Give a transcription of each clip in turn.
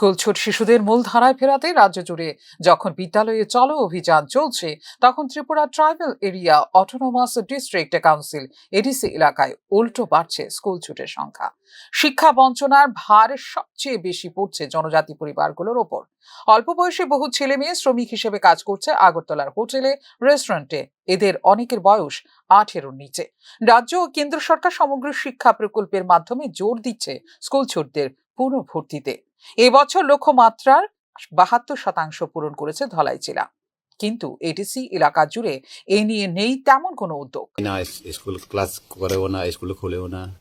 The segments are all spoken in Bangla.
স্কুল ছুট শিশুদের মূল ধারায় ফেরাতে রাজ্য জুড়ে যখন বিদ্যালয়ে চলো অভিযান চলছে, তখন Tripura tribal area autonomous district council, ADC এলাকায় উল্টো বাড়ছে স্কুল ছুটের সংখ্যা। শিক্ষা বঞ্চনার ভার সবচেয়ে বেশি পড়ছে জনজাতি পরিবারগুলোর ওপর। অল্প বয়সে বহু ছেলে মেয়ে শ্রমিক হিসেবে কাজ করছে আগরতলার হোটেলে, রেস্টুরেন্টে। এদের অনেকের বয়স আঠেরোর নিচে। রাজ্য ও কেন্দ্র সরকার সমগ্র শিক্ষা প্রকল্পের মাধ্যমে জোর দিচ্ছে স্কুল ছুটদের পুনঃভর্তিতে এবছর লক্ষ্যমাত্রার বাহাত্তর শতাংশ পূরণ করেছে ধলাই জেলা। কিন্তু এটিসি এলাকা জুড়ে এ নিয়ে নেই তেমন কোনো উদ্যোগ। না স্কুল ক্লাস করেও না স্কুল খুলেও না।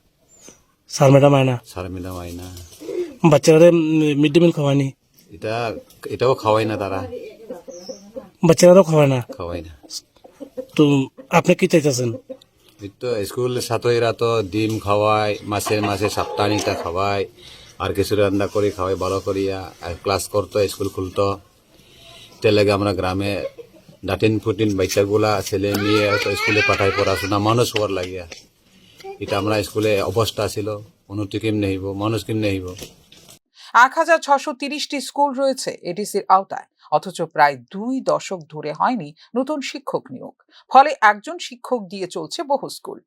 স্যার ম্যাডাম আয় না। স্যার ম্যাডাম আয় না। বাচ্চাদের মিড ডে মিল খাওয়ায়নি। এটা এটাও খাওয়াই না তারা। বাচ্চারাও খাওয়ায় না। খাওয়াই না। তো আপনি কি চাইতেছেন? তো স্কুল ছাত্রীরা তো ডিম খাওয়ায়, মাসে মাসে সপ্তাহিকটা খাওয়ায়, আর কিছু রান্না করে খাওয়াই ভালো করিয়া, আর ক্লাস করতো, স্কুল খুলতো। তেল লাগে আমরা গ্রামে ডাটিন ফুটিন বাচ্চাগুলা, ছেলে মেয়ে তো স্কুলে পাঠাই পড়াশোনা, মানুষ হওয়ার লাগিয়া। এটা আমরা স্কুলে অবস্থা ছিল, উন্নতি কেমনে হইব, মানুষ কেমনে হইব? এক হাজার ছশো তিরিশটি স্কুল রয়েছে এডিসির আওতায়। অথচ প্রায় দুই দশক ধরে হয়নি নতুন শিক্ষক নিয়োগ। ফলে একজন শিক্ষক দিয়ে চলছে বহু স্কুল।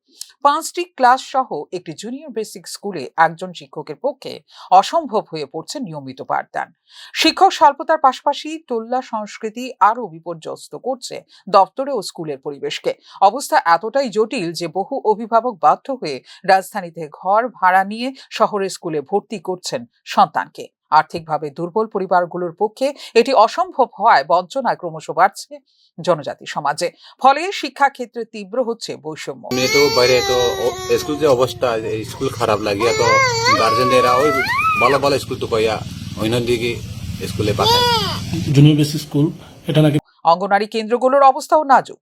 পাঁচটি ক্লাস সহ একটি জুনিয়র বেসিক স্কুলে একজন শিক্ষকের পক্ষে অসম্ভব হয়ে পড়ছে নিয়মিত পাঠদান। শিক্ষক স্বল্পতার পাশাপাশি তোল্লা সংস্কৃতি আরও বিপর্যস্ত করছে দপ্তরে ও স্কুলের পরিবেশকে। অবস্থা এতটাই জটিল যে বহু অভিভাবক বাধ্য হয়ে রাজধানীতে ঘর ভাড়া নিয়ে শহরের স্কুলে ভর্তি করছেন সন্তানকে। আর্থিকভাবে দুর্বল পরিবারগুলোর পক্ষে এটি অসম্ভব হওয়ায় বঞ্চনা ক্রমশ বাড়ছে জনজাতি সমাজে। ফলে শিক্ষাক্ষেত্রে তীব্র হচ্ছে বৈষম্য। তো বাইরে তো স্কুল যে অবস্থা স্কুল খারাপ লাগিয়া তো গার্জেনরা ওই ভালো ভালো স্কুল তো অন্য দিকে স্কুলে পাঠায়। জুনিয়র বেসিক স্কুল এটা নাকি অঙ্গনারী কেন্দ্রগুলোর অবস্থাও নাজুক।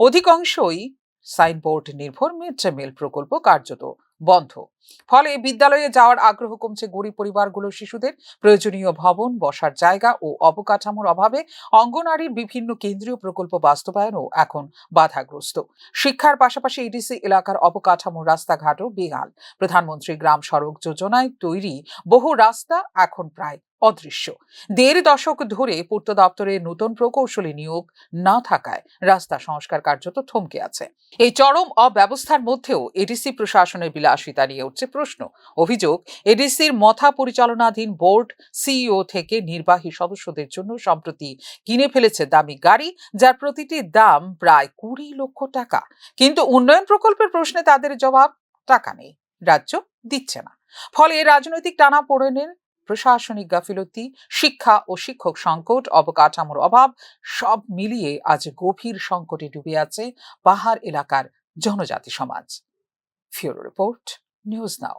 অধিকাংশই সাইনবোর্ড নির্ভর মিড ডে মিল প্রকল্প কার্যত বন্ধ। ফলে বিদ্যালয়ে যাওয়ার আগ্রহ কমছে গরিব পরিবারগুলোর শিশুদের। প্রয়োজনীয় ভবন, বসার জায়গা ও অবকাঠামোর অভাবে অঙ্গনারীর বিভিন্ন কেন্দ্রীয় প্রকল্প বাস্তবায়নও এখন বাধাগ্রস্ত। শিক্ষার পাশাপাশি ইডিসি এলাকার অবকাঠামো, রাস্তাঘাটও বেহাল। প্রধানমন্ত্রী গ্রাম সড়ক যোজনায় তৈরি বহু রাস্তা এখন প্রায় অদৃশ্য। দেড় দশক ধরে পূর্ত দপ্তরে নতুন প্রকৌশলী নিয়োগ না থাকায় রাস্তা সংস্কার কার্যত থমকে আছে। এই চরম অব্যবস্থার মধ্যেও এডিসি প্রশাসনের বিলাসিতা নিয়ে উঠছে প্রশ্ন। অভিযোগ, এডিসির মথা পরিচালনাধীন বোর্ড সিইও থেকে নির্বাহী সদস্যদের জন্য সম্প্রতি কিনে ফেলেছে দামি গাড়ি, যার প্রতিটি দাম প্রায় কুড়ি লক্ষ টাকা। কিন্তু উন্নয়ন প্রকল্পের প্রশ্নে তাদের জবাব, টাকা নেই। রাজ্য দিচ্ছে না। ফলে রাজনৈতিক টানাপোড়েনের প্রশাসনিক গাফিলতি, শিক্ষা ও শিক্ষক সংকট, অবকাঠামোর অভাব, সব মিলিয়ে আজ গভীর সংকটে ডুবে আছে পাহাড় এলাকার জনজাতি সমাজ। ফিওরো রিপোর্ট, নিউজ নাও।